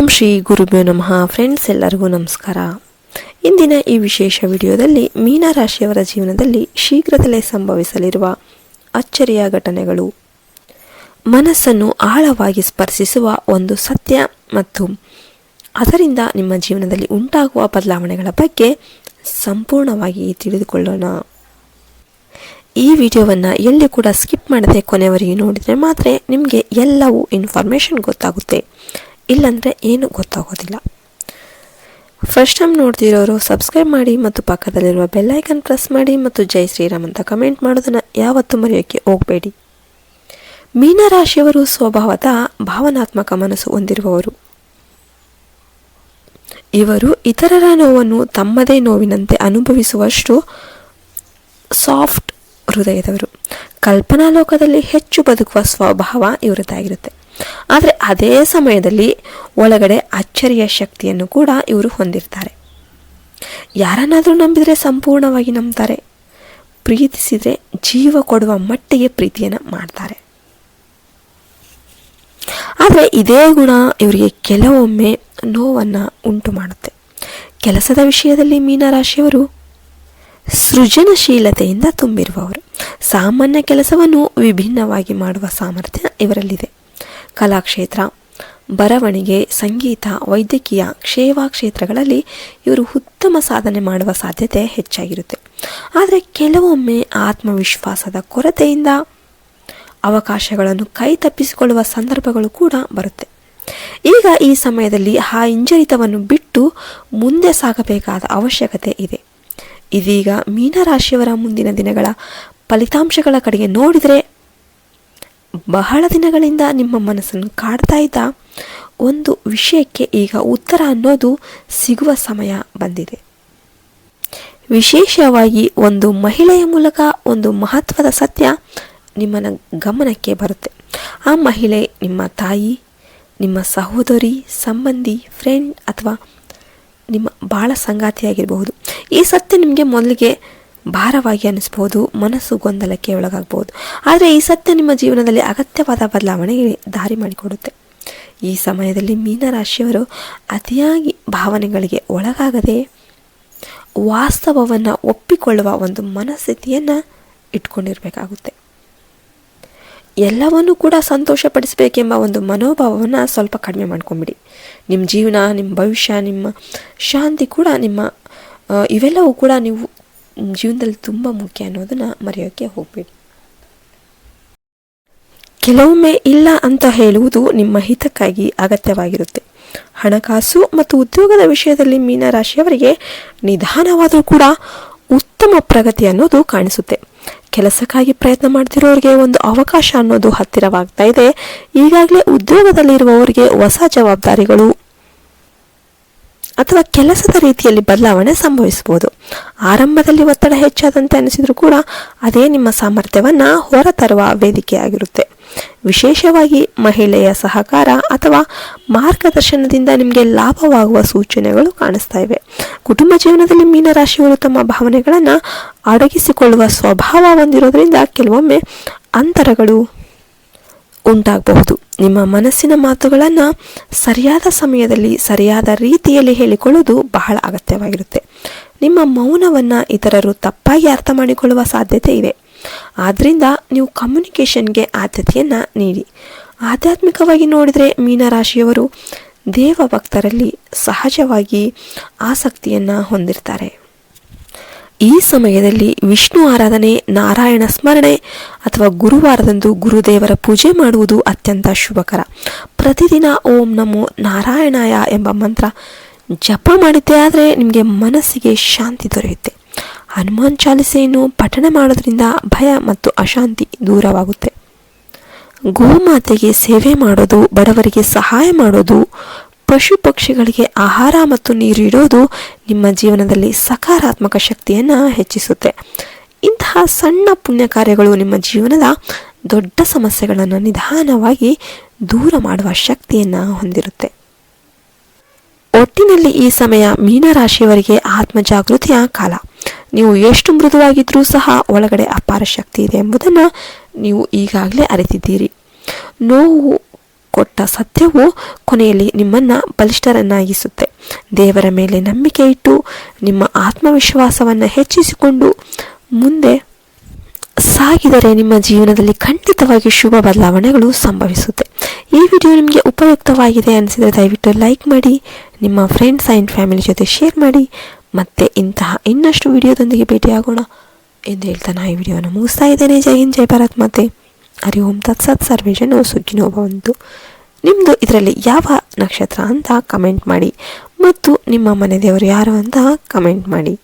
ಓಂ ಶ್ರೀ ಗುರುಭ್ಯೋ ನಮಃ. ಫ್ರೆಂಡ್ಸ್ ಎಲ್ಲರಿಗೂ ನಮಸ್ಕಾರ. ಇಂದಿನ ಈ ವಿಶೇಷ ವಿಡಿಯೋದಲ್ಲಿ ಮೀನರಾಶಿಯವರ ಜೀವನದಲ್ಲಿ ಶೀಘ್ರದಲ್ಲೇ ಸಂಭವಿಸಲಿರುವ ಅಚ್ಚರಿಯ ಘಟನೆಗಳು. ಮನಸ್ಸನ್ನು ಆಳವಾಗಿ ಸ್ಪರ್ಶಿಸುವ ಒಂದು ಸತ್ಯ ಮತ್ತು ಅದರಿಂದ ನಿಮ್ಮ ಜೀವನದಲ್ಲಿ ಉಂಟಾಗುವ ಬದಲಾವಣೆಗಳ ಬಗ್ಗೆ ಸಂಪೂರ್ಣವಾಗಿ ತಿಳಿದುಕೊಳ್ಳೋಣ. ಈ ವಿಡಿಯೋವನ್ನು ಎಲ್ಲಿ ಕೂಡ ಸ್ಕಿಪ್ ಮಾಡದೆ ಕೊನೆವರೆಗೆ ನೋಡಿದರೆ ಮಾತ್ರ ನಿಮಗೆ ಎಲ್ಲವೂ ಇನ್ಫಾರ್ಮೇಷನ್ ಗೊತ್ತಾಗುತ್ತೆ. ಇಲ್ಲಾಂದರೆ ಏನು ಗೊತ್ತಾಗೋದಿಲ್ಲ. ಫಸ್ಟ್ ಟೈಮ್ ನೋಡ್ತಿರೋರು ಸಬ್ಸ್ಕ್ರೈಬ್ ಮಾಡಿ ಮತ್ತು ಪಕ್ಕದಲ್ಲಿರುವ ಬೆಲ್ಲೈಕನ್ ಪ್ರೆಸ್ ಮಾಡಿ ಮತ್ತು ಜೈ ಶ್ರೀರಾಮ್ ಅಂತ ಕಮೆಂಟ್ ಮಾಡೋದನ್ನು ಯಾವತ್ತೂ ಮರೆಯೋಕ್ಕೆ ಹೋಗಬೇಡಿ. ಮೀನರಾಶಿಯವರು ಸ್ವಭಾವದ ಭಾವನಾತ್ಮಕ ಮನಸ್ಸು ಹೊಂದಿರುವವರು. ಇವರು ಇತರರ ನೋವನ್ನು ತಮ್ಮದೇ ನೋವಿನಂತೆ ಅನುಭವಿಸುವಷ್ಟು ಸಾಫ್ಟ್ ಹೃದಯದವರು. ಕಲ್ಪನಾ ಲೋಕದಲ್ಲಿ ಹೆಚ್ಚು ಬದುಕುವ ಸ್ವಭಾವ ಇವರದ್ದಾಗಿರುತ್ತೆ. ಆದರೆ ಅದೇ ಸಮಯದಲ್ಲಿ ಒಳಗಡೆ ಅಚ್ಚರಿಯ ಶಕ್ತಿಯನ್ನು ಕೂಡ ಇವರು ಹೊಂದಿರ್ತಾರೆ. ಯಾರನ್ನಾದರೂ ನಂಬಿದರೆ ಸಂಪೂರ್ಣವಾಗಿ ನಂಬ್ತಾರೆ. ಪ್ರೀತಿಸಿದರೆ ಜೀವ ಕೊಡುವ ಮಟ್ಟಿಗೆ ಪ್ರೀತಿಯನ್ನು ಮಾಡ್ತಾರೆ. ಆದರೆ ಇದೇ ಗುಣ ಇವರಿಗೆ ಕೆಲವೊಮ್ಮೆ ನೋವನ್ನು ಉಂಟು ಮಾಡುತ್ತೆ. ಕೆಲಸದ ವಿಷಯದಲ್ಲಿ ಮೀನರಾಶಿಯವರು ಸೃಜನಶೀಲತೆಯಿಂದ ತುಂಬಿರುವವರು. ಸಾಮಾನ್ಯ ಕೆಲಸವನ್ನು ವಿಭಿನ್ನವಾಗಿ ಮಾಡುವ ಸಾಮರ್ಥ್ಯ ಇವರಲ್ಲಿದೆ. ಕಲಾಕ್ಷೇತ್ರ. ಬರವಣಿಗೆ, ಸಂಗೀತ, ವೈದ್ಯಕೀಯ ಸೇವಾ ಕ್ಷೇತ್ರಗಳಲ್ಲಿ ಇವರು ಉತ್ತಮ ಸಾಧನೆ ಮಾಡುವ ಸಾಧ್ಯತೆ ಹೆಚ್ಚಾಗಿರುತ್ತೆ. ಆದರೆ ಕೆಲವೊಮ್ಮೆ ಆತ್ಮವಿಶ್ವಾಸದ ಕೊರತೆಯಿಂದ ಅವಕಾಶಗಳನ್ನು ಕೈ ತಪ್ಪಿಸಿಕೊಳ್ಳುವ ಸಂದರ್ಭಗಳು ಕೂಡ ಬರುತ್ತೆ. ಈಗ ಈ ಸಮಯದಲ್ಲಿ ಆ ಹಿಂಜರಿತವನ್ನು ಬಿಟ್ಟು ಮುಂದೆ ಸಾಗಬೇಕಾದ ಅವಶ್ಯಕತೆ ಇದೆ. ಇದೀಗ ಮೀನರಾಶಿಯವರ ಮುಂದಿನ ದಿನಗಳ ಫಲಿತಾಂಶಗಳ ಕಡೆಗೆ ನೋಡಿದರೆ ಬಹಳ ದಿನಗಳಿಂದ ನಿಮ್ಮ ಮನಸ್ಸನ್ನು ಕಾಡ್ತಾ ಇದ್ದ ಒಂದು ವಿಷಯಕ್ಕೆ ಈಗ ಉತ್ತರ ಅನ್ನೋದು ಸಿಗುವ ಸಮಯ ಬಂದಿದೆ. ವಿಶೇಷವಾಗಿ ಒಂದು ಮಹಿಳೆಯ ಮೂಲಕ ಒಂದು ಮಹತ್ವದ ಸತ್ಯ ನಿಮ್ಮನ ಗಮನಕ್ಕೆ ಬರುತ್ತೆ. ಆ ಮಹಿಳೆ ನಿಮ್ಮ ತಾಯಿ, ನಿಮ್ಮ ಸಹೋದರಿ, ಸಂಬಂಧಿ ಫ್ರೆಂಡ್ ಅಥವಾ ನಿಮ್ಮ ಬಾಳ ಸಂಗಾತಿಯಾಗಿರಬಹುದು. ಈ ಸತ್ಯ ನಿಮಗೆ ಮೊದಲಿಗೆ ಭಾರವಾಗಿ ಅನಿಸ್ಬೋದು ಮನಸ್ಸು ಗೊಂದಲಕ್ಕೆ ಒಳಗಾಗ್ಬೋದು ಆದರೆ ಈ ಸತ್ಯ ನಿಮ್ಮ ಜೀವನದಲ್ಲಿ ಅಗತ್ಯವಾದ ಬದಲಾವಣೆಗೆ ದಾರಿ ಮಾಡಿಕೊಡುತ್ತೆ. ಈ ಸಮಯದಲ್ಲಿ ಮೀನರಾಶಿಯವರು ಅತಿಯಾಗಿ ಭಾವನೆಗಳಿಗೆ ಒಳಗಾಗದೆ ವಾಸ್ತವವನ್ನು ಒಪ್ಪಿಕೊಳ್ಳುವ ಒಂದು ಮನಸ್ಥಿತಿಯನ್ನು ಇಟ್ಕೊಂಡಿರಬೇಕಾಗುತ್ತೆ. ಎಲ್ಲವನ್ನೂ ಕೂಡ ಸಂತೋಷಪಡಿಸಬೇಕೆಂಬ ಒಂದು ಮನೋಭಾವವನ್ನು ಸ್ವಲ್ಪ ಕಡಿಮೆ ಮಾಡ್ಕೊಂಬಿಡಿ. ನಿಮ್ಮ ಜೀವನ ನಿಮ್ಮ ಭವಿಷ್ಯ, ನಿಮ್ಮ ಶಾಂತಿ ಕೂಡ ನಿಮ್ಮ ಇವೆಲ್ಲವೂ ಕೂಡ ನೀವು ಜೀವನದಲ್ಲಿ ತುಂಬ ಮುಖ್ಯ ಅನ್ನೋದನ್ನು ಮರೆಯೋಕ್ಕೆ ಹೋಗಬೇಡಿ. ಕೆಲವೊಮ್ಮೆ ಇಲ್ಲ ಅಂತ ಹೇಳುವುದು ನಿಮ್ಮ ಹಿತಕ್ಕಾಗಿ ಅಗತ್ಯವಾಗಿರುತ್ತೆ. ಹಣಕಾಸು ಮತ್ತು ಉದ್ಯೋಗದ ವಿಷಯದಲ್ಲಿ ಮೀನರಾಶಿಯವರಿಗೆ ನಿಧಾನವಾದರೂ ಕೂಡ ಉತ್ತಮ ಪ್ರಗತಿ ಅನ್ನೋದು ಕಾಣಿಸುತ್ತೆ. ಕೆಲಸಕ್ಕಾಗಿ ಪ್ರಯತ್ನ ಮಾಡ್ತಿರೋರಿಗೆ ಒಂದು ಅವಕಾಶ ಅನ್ನೋದು ಹತ್ತಿರವಾಗ್ತಾ ಇದೆ. ಈಗಾಗಲೇ ಉದ್ಯೋಗದಲ್ಲಿರುವವರಿಗೆ ಹೊಸ ಜವಾಬ್ದಾರಿಗಳು ಕೆಲಸದ ರೀತಿಯಲ್ಲಿ ಬದಲಾವಣೆ ಸಂಭವಿಸಬಹುದು. ಆರಂಭದಲ್ಲಿ ಒತ್ತಡ ಹೆಚ್ಚಾದಂತೆ ಅನಿಸಿದರೂ ಕೂಡ ಅದೇ ನಿಮ್ಮ ಸಾಮರ್ಥ್ಯವನ್ನು ಹೊರತರುವ ವೇದಿಕೆಯಾಗಿರುತ್ತೆ. ವಿಶೇಷವಾಗಿ ಮಹಿಳೆಯ ಸಹಕಾರ ಅಥವಾ ಮಾರ್ಗದರ್ಶನದಿಂದ ನಿಮಗೆ ಲಾಭವಾಗುವ ಸೂಚನೆಗಳು ಕಾಣಿಸ್ತಾ ಇವೆ. ಕುಟುಂಬ ಜೀವನದಲ್ಲಿ ಮೀನರಾಶಿಯವರು ತಮ್ಮ ಭಾವನೆಗಳನ್ನು ಅಡಗಿಸಿಕೊಳ್ಳುವ ಸ್ವಭಾವ ಹೊಂದಿರೋದ್ರಿಂದ ಕೆಲವೊಮ್ಮೆ ಅಂತರಗಳು ಉಂಟಾಗಬಹುದು. ನಿಮ್ಮ ಮನಸ್ಸಿನ ಮಾತುಗಳನ್ನು ಸರಿಯಾದ ಸಮಯದಲ್ಲಿ, ಸರಿಯಾದ ರೀತಿಯಲ್ಲಿ ಹೇಳಿಕೊಳ್ಳುವುದು ಬಹಳ ಅಗತ್ಯವಾಗಿರುತ್ತೆ. ನಿಮ್ಮ ಮೌನವನ್ನು ಇತರರು ತಪ್ಪಾಗಿ ಅರ್ಥ ಮಾಡಿಕೊಳ್ಳುವ ಸಾಧ್ಯತೆ ಇದೆ. ಆದ್ದರಿಂದ ನೀವು ಕಮ್ಯುನಿಕೇಷನ್ಗೆ ಆದ್ಯತೆಯನ್ನು ನೀಡಿ. ಆಧ್ಯಾತ್ಮಿಕವಾಗಿ ನೋಡಿದರೆ ಮೀನರಾಶಿಯವರು ದೇವ ಭಕ್ತರಲ್ಲಿ ಸಹಜವಾಗಿ ಆಸಕ್ತಿಯನ್ನು ಹೊಂದಿರ್ತಾರೆ. ಈ ಸಮಯದಲ್ಲಿ ವಿಷ್ಣು ಆರಾಧನೆ, ನಾರಾಯಣ ಸ್ಮರಣೆ ಅಥವಾ ಗುರುವಾರದಂದು ಗುರುದೇವರ ಪೂಜೆ ಮಾಡುವುದು ಅತ್ಯಂತ ಶುಭಕರ. ಪ್ರತಿದಿನ ಓಂ ನಮೋ ನಾರಾಯಣಾಯ ಎಂಬ ಮಂತ್ರ ಜಪ ಮಾಡಿದ್ದೇ ಆದರೆ ನಿಮಗೆ ಮನಸ್ಸಿಗೆ ಶಾಂತಿ ದೊರೆಯುತ್ತೆ. ಹನುಮಾನ್ ಚಾಲಿಸೆಯನ್ನು ಪಠಣ ಮಾಡೋದ್ರಿಂದ ಭಯ ಮತ್ತು ಅಶಾಂತಿ ದೂರವಾಗುತ್ತೆ. ಗೋಮಾತೆಗೆ ಸೇವೆ ಮಾಡೋದು, ಬಡವರಿಗೆ ಸಹಾಯ ಮಾಡೋದು ಪಶು ಪಕ್ಷಿಗಳಿಗೆ ಆಹಾರ ಮತ್ತು ನೀರು ಇಡೋದು ನಿಮ್ಮ ಜೀವನದಲ್ಲಿ ಸಕಾರಾತ್ಮಕ ಶಕ್ತಿಯನ್ನು ಹೆಚ್ಚಿಸುತ್ತೆ. ಇಂತಹ ಸಣ್ಣ ಪುಣ್ಯ ಕಾರ್ಯಗಳು ನಿಮ್ಮ ಜೀವನದ ದೊಡ್ಡ ಸಮಸ್ಯೆಗಳನ್ನು ನಿಧಾನವಾಗಿ ದೂರ ಮಾಡುವ ಶಕ್ತಿಯನ್ನು ಹೊಂದಿರುತ್ತೆ. ಒಟ್ಟಿನಲ್ಲಿ ಈ ಸಮಯ ಮೀನರಾಶಿಯವರಿಗೆ ಆತ್ಮ ಜಾಗೃತಿಯ ಕಾಲ. ನೀವು ಎಷ್ಟು ಮೃದುವಾಗಿದ್ದರೂ ಸಹ ಒಳಗಡೆ ಅಪಾರ ಶಕ್ತಿ ಇದೆ ಎಂಬುದನ್ನು ನೀವು ಈಗಾಗಲೇ ಅರಿತಿದ್ದೀರಿ. ನೋವು ಕೊಟ್ಟ ಸತ್ಯವು ಕೊನೆಯಲ್ಲಿ ನಿಮ್ಮನ್ನು ಬಲಿಷ್ಠರನ್ನಾಗಿಸುತ್ತೆ. ದೇವರ ಮೇಲೆ ನಂಬಿಕೆ ಇಟ್ಟು ನಿಮ್ಮ ಆತ್ಮವಿಶ್ವಾಸವನ್ನು ಹೆಚ್ಚಿಸಿಕೊಂಡು ಮುಂದೆ ಸಾಗಿದರೆ ನಿಮ್ಮ ಜೀವನದಲ್ಲಿ ಖಂಡಿತವಾಗಿ ಶುಭ ಬದಲಾವಣೆಗಳು ಸಂಭವಿಸುತ್ತೆ. ಈ ವಿಡಿಯೋ ನಿಮಗೆ ಉಪಯುಕ್ತವಾಗಿದೆ ಅನಿಸಿದರೆ ದಯವಿಟ್ಟು ಲೈಕ್ ಮಾಡಿ, ನಿಮ್ಮ ಫ್ರೆಂಡ್ಸ್ ಆ್ಯಂಡ್ ಫ್ಯಾಮಿಲಿ ಜೊತೆ ಶೇರ್ ಮಾಡಿ, ಮತ್ತೆ ಇಂತಹ ಇನ್ನಷ್ಟು ವಿಡಿಯೋದೊಂದಿಗೆ ಭೇಟಿಯಾಗೋಣ ಎಂದು ಹೇಳ್ತಾ ನಾ ಈ ವಿಡಿಯೋನ ಮುಗಿಸ್ತಾ ಇದ್ದೇನೆ. ಜೈ ಹಿಂದ್, ಜೈ ಭಾರತ್ ಮಾತೆ. ಹರಿ ಓಂ ತತ್ಸತ್ ಸರ್ವೇಜನು ಸುಖಿನೋ ಭವಂತು. ನಿಮ್ಮದು ಇದರಲ್ಲಿ ಯಾವ ನಕ್ಷತ್ರ ಅಂತ ಕಮೆಂಟ್ ಮಾಡಿ. ಮತ್ತು ನಿಮ್ಮ ಮನೆ ದೇವರು ಯಾರು ಅಂತ ಕಮೆಂಟ್ ಮಾಡಿ.